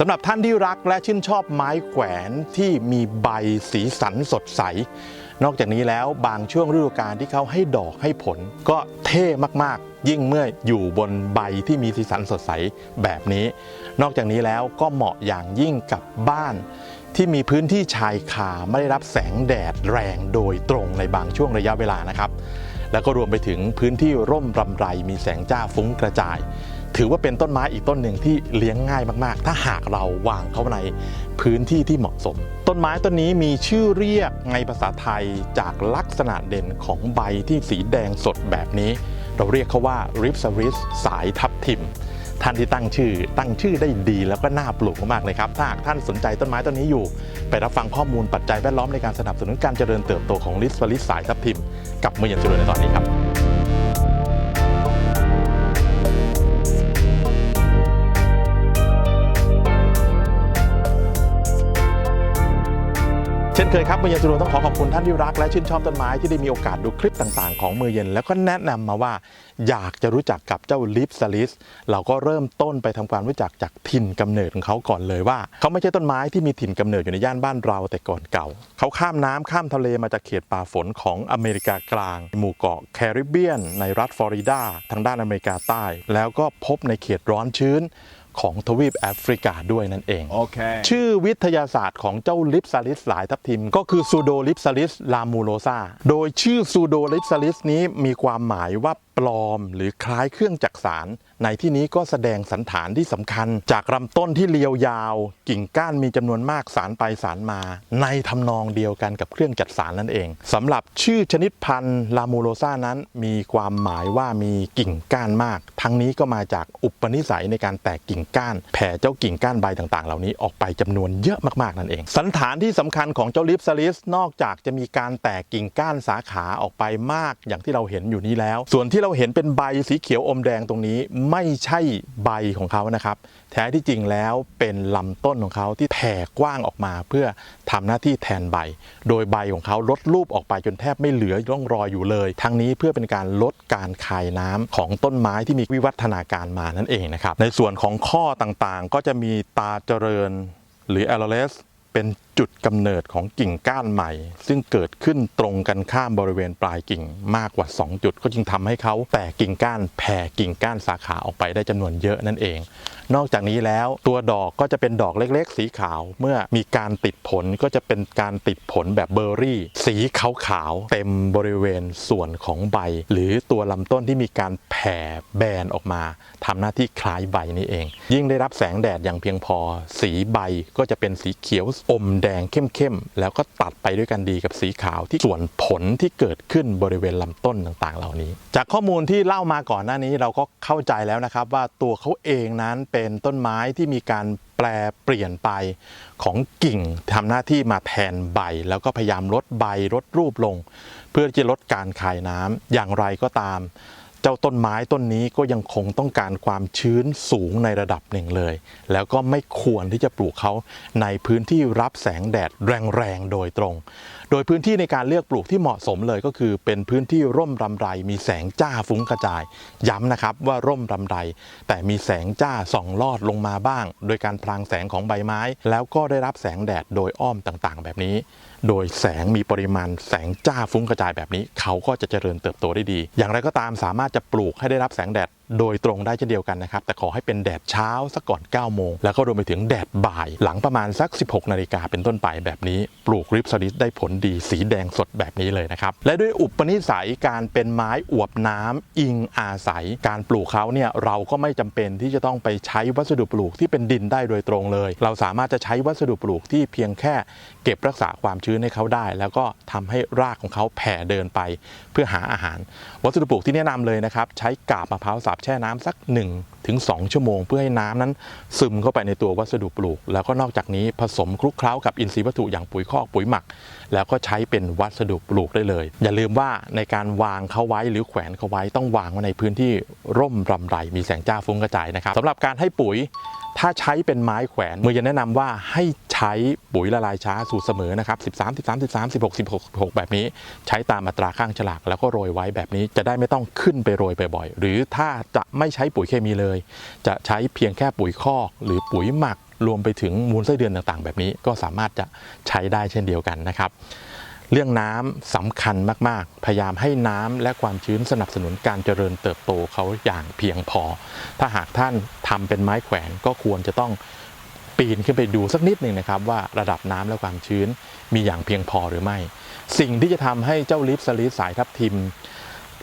สำหรับท่านที่รักและชื่นชอบไม้แขวนที่มีใบสีสันสดใส นอกจากนี้แล้วบางช่วงฤดูกาลที่เขาให้ดอกให้ผล ก็เท่มากๆ ยิ่งเมื่ออยู่บนใบที่มีสีสันสดใสแบบนี้ นอกจากนี้แล้วก็เหมาะอย่างยิ่งกับบ้าน ที่มีพื้นที่ชายคาไม่ได้รับแสงแดดแรงโดยตรงในบางช่วงระยะเวลานะครับ แล้วก็รวมไปถึงพื้นที่ร่มรำไรมีแสงจ้าฟุ้งกระจาย ถือว่าเป็นต้นไม้อีกต้นหนึ่งที่เลี้ยงง่ายมากๆ ถ้าหากเราวางเขาในพื้นที่ที่เหมาะสม ต้นไม้ต้นนี้มีชื่อเรียกในภาษาไทยจากลักษณะเด่นของใบที่สีแดงสดแบบนี้ เราเรียกเขาว่าริปซาริสสายทับทิมท่านที่ตั้งชื่อ ตั้งชื่อได้ดีแล้วก็น่าปลูกมากๆเลยครับ ถ้าหากท่านสนใจต้นไม้ต้นนี้อยู่ ไปรับฟังข้อมูลปัจจัยแวดล้อมในการสนับสนุนการเจริญเติบโตของลิสฟลิสสายทับทิม กับมือเย็นสุดในตอนนี้ครับ เช่นเคยครับมือเย็นสุดต้องขอขอบคุณท่านที่รักและชื่นชอบต้นไม้ที่ได้มีโอกาสดูคลิปต่างๆ ของมือเย็น แล้วก็แนะนำมาว่าอยากจะรู้จักกับเจ้าลิฟซาลิสเราก็เริ่มต้นไปทำความรู้จักจากถิ่นกำเนิดของเขาก่อนเลยว่า เขาไม่ใช่ต้นไม้ที่มีถิ่นกำเนิดอยู่ในย่านบ้านเราแต่ก่อนเก่า เขาข้ามน้ำข้ามทะเลมาจากเขตป่าฝนของอเมริกากลาง หมู่เกาะแคริบเบียน ในรัฐฟลอริดาทางด้านอเมริกาใต้ แล้วก็พบในเขตร้อนชื้น ของทวีปแอฟริกาด้วยนั่นเอง Okay. ชื่อวิทยาศาสตร์ของเจ้าลิปซาลิสหลายทับทิม ก็คือซูโดลิปซาลิสลามูโ o ซาโดยชื่อซูโดลิปซาลิสนี้มีความหมายว่า ปลอมหรือคล้ายเครื่องจักสารในที่นี้ก็แสดงสันฐานที่สำคัญ จากลำต้นที่เรียวยาว กิ่งก้านมีจำนวนมากสารไปสารมา ในทำนองเดียวกันกับเครื่องจักสารนั่นเองสำหรับชื่อชนิดพันธุ์ลามูโ o ซานั้น มีความหมายว่ามีกิ่งก้านมาก ทั้งนี้ก็มาจากอุปนิสัยในการแตกกิ่งก้าน แผ่เจ้ากิ่งก้านใบต่างๆ เหล่านี้ออกไปจำนวนเยอะมากๆนั่นเอง สันฐานที่สำคัญของเจ้าลิปซาลิสนอกจากจะมีการแตกกิ่งก้านสาขาออกไปมาก อย่างที่เราเห็นอยู่นี้แล้ว ส่วนที่เราเห็นเป็นใบสีเขียวอมแดงตรงนี้ไม่ใช่ใบของเขานะครับ แท้ที่จริงแล้วเป็นลำต้นของเขาที่แผ่กว้างออกมา เพื่อทำหน้าที่แทนใบ โดยใบของเขาลดรูปออกไปจนแทบไม่เหลือร่องรอยอยู่เลย ทั้งนี้เพื่อเป็นการลดการคายน้ำของต้นไม้ที่มีวิวัฒนาการมานั่นเองนะครับในส่วนของข้อต่างๆ ก็จะมีตาเจริญหรือ a l o r e s เป็นจุดกำเนิดของกิ่งก้านใหม่ ซึ่งเกิดขึ้นตรงกันข้ามบริเวณปลายกิ่งมากกว่า 2 จุด ก็จึงทำให้เขาแตกกิ่งก้านแผ่กิ่งก้านสาขาออกไปได้จำนวนเยอะนั่นเอง นอกจากนี้แล้วตัวดอกก็จะเป็นดอกเล็กๆ สีขาว เมื่อมีการติดผลก็จะเป็นการติดผลแบบเบอร์รี่ สีขาวๆเต็มบริเวณส่วนของใบ หรือตัวลำต้นที่มีการแผ่แบนออกมาทำหน้าที่คล้ายใบนี่เอง ยิ่งได้รับแสงแดดอย่างเพียงพอ สีใบก็จะเป็นสีเขียวอมแดงเข้มๆ แล้วก็ตัดไปด้วยกันดีกับสีขาวที่ส่วนผลที่เกิดขึ้นบริเวณลำต้นต่างๆ เหล่านี้ จากข้อมูลที่เล่ามาก่อนหน้านี้เราก็เข้าใจแล้วนะครับว่าตัวเขาเองนั้นเป็นต้นไม้ที่มีการแปลเปลี่ยนไปของกิ่งทำหน้าที่มาแทนใบ แล้วก็พยายามลดใบลดรูปลง เพื่อที่จะลดการคายน้ำอย่างไรก็ตาม จ้าต้นไม้ต้นนี้ก็ยังคงต้องการความชื้นสูงในระดับหนึ่งเลย แล้วก็ไม่ควรที่จะปลูกเขาในพื้นที่รับแสงแดดแรงๆโดยตรง โดยพื้นที่ในการเลือกปลูกที่เหมาะสมเลยก็คือ เป็นพื้นที่ร่มรำไร มีแสงจ้าฟุ้งกระจาย ย้ำนะครับว่าร่มรำไร แต่มีแสงจ้าส่องลอดลงมาบ้าง โดยการพลางแสงของใบไม้ แล้วก็ได้รับแสงแดดโดยอ้อมต่างๆ แบบนี้โดยแสงมีปริมาณแสงจ้าฟุ้งกระจายแบบนี้ เขาก็จะเจริญเติบโตได้ดี อย่างไรก็ตามสามารถจะปลูกให้ได้รับแสงแดดโดยตรงได้เช่นเดียวกันนะครับ แต่ขอให้เป็นแดดเช้าสักก่อน 9 โมง แล้วก็รวมไปถึงแดดบ่าย หลังประมาณสัก 16 นาฬิกาเป็นต้นไปแบบนี้ ปลูกริปซาริสได้ผลดีสีแดงสดแบบนี้เลยนะครับ และด้วยอุปนิสัยการเป็นไม้อวบน้ำอิงอาศัย การปลูกเขาเนี่ยเราก็ไม่จำเป็นที่จะต้องไปใช้วัสดุปลูกที่เป็นดินได้โดยตรงเลย เราสามารถจะใช้วัสดุปลูกที่เพียงแค่ เก็บรักษาความชื้นให้เขาได้ แล้วก็ทำให้รากของเขาแผ่เดินไปเพื่อหาอาหาร วัสดุปลูกที่แนะนำเลยนะครับ ใช้กาบมะพร้าวสับแช่น้ำสัก1ถึง2ชั่วโมง เพื่อให้น้ำนั้นซึมเข้าไปในตัววัสดุปลูก แล้วก็นอกจากนี้ผสมคลุกเคล้ากับอินทรีย์วัตถุอย่างปุ๋ยคอกปุ๋ยหมัก แล้วก็ใช้เป็นวัสดุปลูกได้เลย อย่าลืมว่าในการวางเขาไว้หรือแขวนเขาไว้ต้องวางไว้ในพื้นที่ร่มรำไรมีแสงจ้าฟุ้งกระจายนะครับสำหรับการให้ปุ๋ย ถ้าใช้เป็นไม้แขวนมือจะแนะนำว่าให้ใช้ปุ๋ยละลายช้าสูตรเสมอนะครับ 13 13 13 16 16 16 แบบนี้ ใช้ตามอัตราข้างฉลาก แล้วก็โรยไว้แบบนี้จะได้ไม่ต้องขึ้นไปโรยบ่อยๆ หรือถ้าจะไม่ใช้ปุ๋ยเคมีเลย จะใช้เพียงแค่ปุ๋ยคอก หรือปุ๋ยหมักรวมไปถึงมูลไส้เดือนต่างๆ แบบนี้ก็สามารถจะใช้ได้เช่นเดียวกันนะครับ เรื่องน้ำสำคัญมากๆ พยายามให้น้ำและความชื้นสนับสนุนการเจริญเติบโตเขาอย่างเพียงพอ ถ้าหากท่านทำเป็นไม้แขวนก็ควรจะต้องปีนขึ้นไปดูสักนิดหนึ่งนะครับว่าระดับน้ำและความชื้นมีอย่างเพียงพอหรือไม่ สิ่งที่จะทำให้เจ้าลิปสลิดสายทับทิม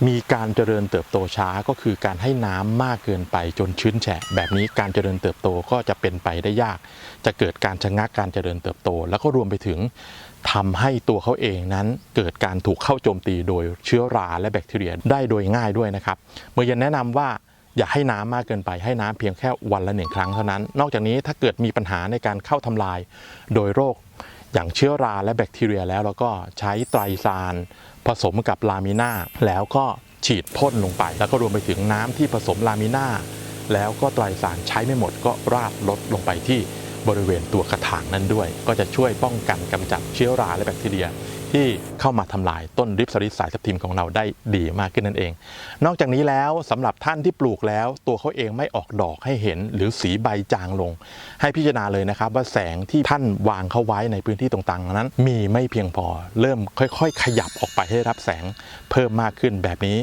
มีการเจริญเติบโตช้าก็คือการให้น้ำมากเกินไปจนชื้นแฉะ แบบนี้การเจริญเติบโตก็จะเป็นไปได้ยาก จะเกิดการชะงักการเจริญเติบโต แล้วก็รวมไปถึง ทำให้ตัวเขาเองนั้นเกิดการถูกเข้าโจมตีโดยเชื้อราและแบคทีเรียได้โดยง่ายด้วยนะครับ เมื่อยันแนะนำว่าอย่าให้น้ำมากเกินไปให้น้ำเพียงแค่วันละหนึ่งครั้งเท่านั้น นอกจากนี้ถ้าเกิดมีปัญหาในการเข้าทำลาย โดยโรคอย่างเชื้อราและแบคทีเรียแล้วเราก็ใช้ไตรซานผสมกับลามิน่าแล้วก็ฉีดพ่นลงไป แล้วก็รวมไปถึงน้ำที่ผสมลามิน่าแล้วก็ไตรซานใช้ไม่หมดก็ราดลดลงไปที่ บริเวณตัวกระถางนั้นด้วย ก็จะช่วยป้องกันกำจัดเชื้อราและแบคทีเรีย ที่เข้ามาทำลายต้นริบสลิดสายทับทิมของเราได้ดีมากขึ้นนั่นเอง นอกจากนี้แล้วสำหรับท่านที่ปลูกแล้วตัวเขาเองไม่ออกดอกให้เห็น หรือสีใบจางลง ให้พิจารณาเลยนะครับ ว่าแสงที่ท่านวางเข้าไว้ในพื้นที่ต่างๆนั้น มีไม่เพียงพอ เริ่มค่อย ๆ ขยับออกไปให้รับแสงเพิ่มมากขึ้นแบบนี้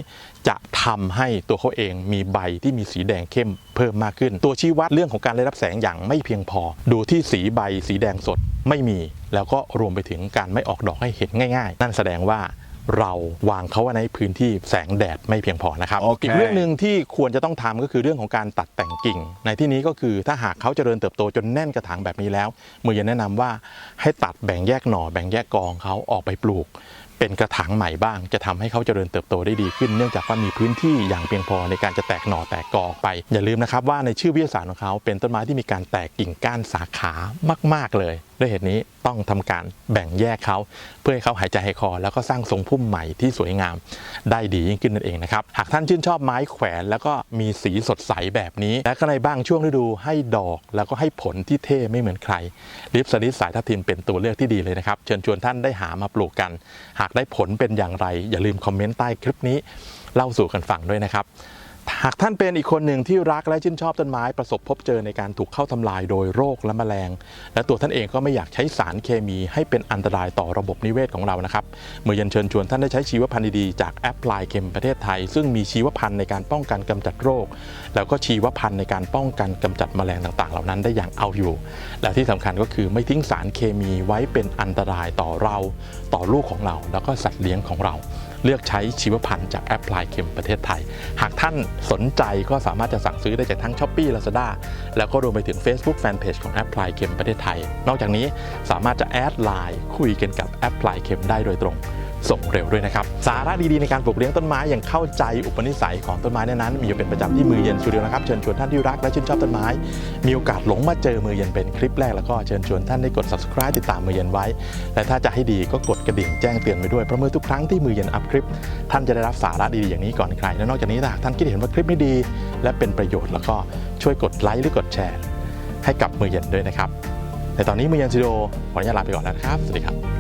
จะทำให้ตัวเขาเองมีใบที่มีสีแดงเข้มเพิ่มมากขึ้น ตัวชี้วัดเรื่องของการได้รับแสงอย่างไม่เพียงพอ ดูที่สีใบสีแดงสดไม่มี แล้วก็รวมไปถึงการไม่ออกดอกให้เห็นง่าย ๆ นั่นแสดงว่าเราวางเขาไว้ในพื้นที่แสงแดดไม่เพียงพอนะครับโอเคอีกเรื่องหนึ่งที่ควรจะต้องทำก็คือเรื่องของการตัดแต่งกิ่ง ในที่นี้ก็คือถ้าหากเขาเจริญเติบโตจนแน่นกระถางแบบนี้แล้วมือยันแนะนำว่าให้ตัดแบ่งแยกหน่อแบ่งแยกกองเขาออกไปปลูก เป็นกระถางใหม่บ้าง จะทำให้เขาเจริญเติบโตได้ดีขึ้น เนื่องจากว่ามีพื้นที่อย่างเพียงพอในการจะแตกหน่อแตกกอออกไป อย่าลืมนะครับว่าในชื่อวิทยาศาสตร์ของเขาเป็นต้นไม้ที่มีการแตกกิ่งก้านสาขามาก ๆเลย ด้วยเหตุนี้ต้องทำการแบ่งแยกเขา เพื่อให้เขาหายใจหายคอ แล้วก็สร้างทรงพุ่มใหม่ที่สวยงามได้ดียิ่งขึ้นนั่นเองนะครับ หากท่านชื่นชอบไม้แขวนแล้วก็มีสีสดใสแบบนี้ และก็ในบ้างช่วงฤดูให้ดอกแล้วก็ให้ผลที่เท่ไม่เหมือนใครลิปสลิดสายทับทิมเป็นตัวเลือกที่ดีเลยนะครับ เชิญชวนท่านได้หามาปลูกกัน หากได้ผลเป็นอย่างไร อย่าลืมคอมเมนต์ใต้คลิปนี้เล่าสู่กันฟังด้วยนะครับ หากท่านเป็นอีกคนหนึ่งที่รักและชื่นชอบต้นไม้ประสบพบเจอในการถูกเข้าทำลายโดยโรคและแมลง และตัวท่านเองก็ไม่อยากใช้สารเคมีให้เป็นอันตรายต่อระบบนิเวศของเรานะครับเมื่อยันเชิญชวนท่านได้ใช้ชีวพันธุ์ดีๆจากแอปพลายเคมประเทศไทย ซึ่งมีชีวพันธุ์ในการป้องกันกำจัดโรค แล้วก็ชีวพันธุ์ในการป้องกันกำจัดแมลงต่างๆ เหล่านั้นได้อย่างเอาอยู่ และที่สำคัญก็คือไม่ทิ้งสารเคมีไว้เป็นอันตรายต่อเรา ต่อลูกของเรา แล้วก็สัตว์เลี้ยงของเรา เลือกใช้ชีวพันธุ์จากแอปพลายเคมประเทศไทย หากท่านสนใจก็สามารถจะสั่งซื้อได้จากทั้ง s h อ p e e Lazada แล้วก็รวมไปถึง Facebook Fanpage ของแอปพลายเคมประเทศไทย นอกจากนี้สามารถจะแอดไลน์คุยกันกับแอปพลายเคมได้โดยตรง ส่งเร็วด้วยนะครับ สาระดีๆในการปลูกเลี้ยงต้นไม้อย่างเข้าใจอุปนิสัยของต้นไม้นั้นๆมีอยู่เป็นประจำที่มือเย็นสตูดิโอนะครับเชิญชวนท่านที่รักและชื่นชอบต้นไม้ มีโอกาสหลงมาเจอมือเย็นเป็นคลิปแรกแล้วก็เชิญชวนท่านได้กด subscribe ติดตามมือเย็นไว้ และถ้าจะให้ดีก็กดกระดิ่งแจ้งเตือนไว้ด้วยเพราะเมื่อทุกครั้งที่มือเย็นอัพคลิป ท่านจะได้รับสาระดีๆอย่างนี้ก่อนใครและนอกจากนี้ถ้าหากท่านคิดเห็นว่าคลิปนี้ดี และเป็นประโยชน์แล้วก็ช่วยกดไลค์หรือกดแชร์ ให้กับมือเย็นด้วยนะครับในตอนนี้มือเย็นสตูดิโอขออนุญาตลาไปก่อนแล้วนะครับสวัสดีครับ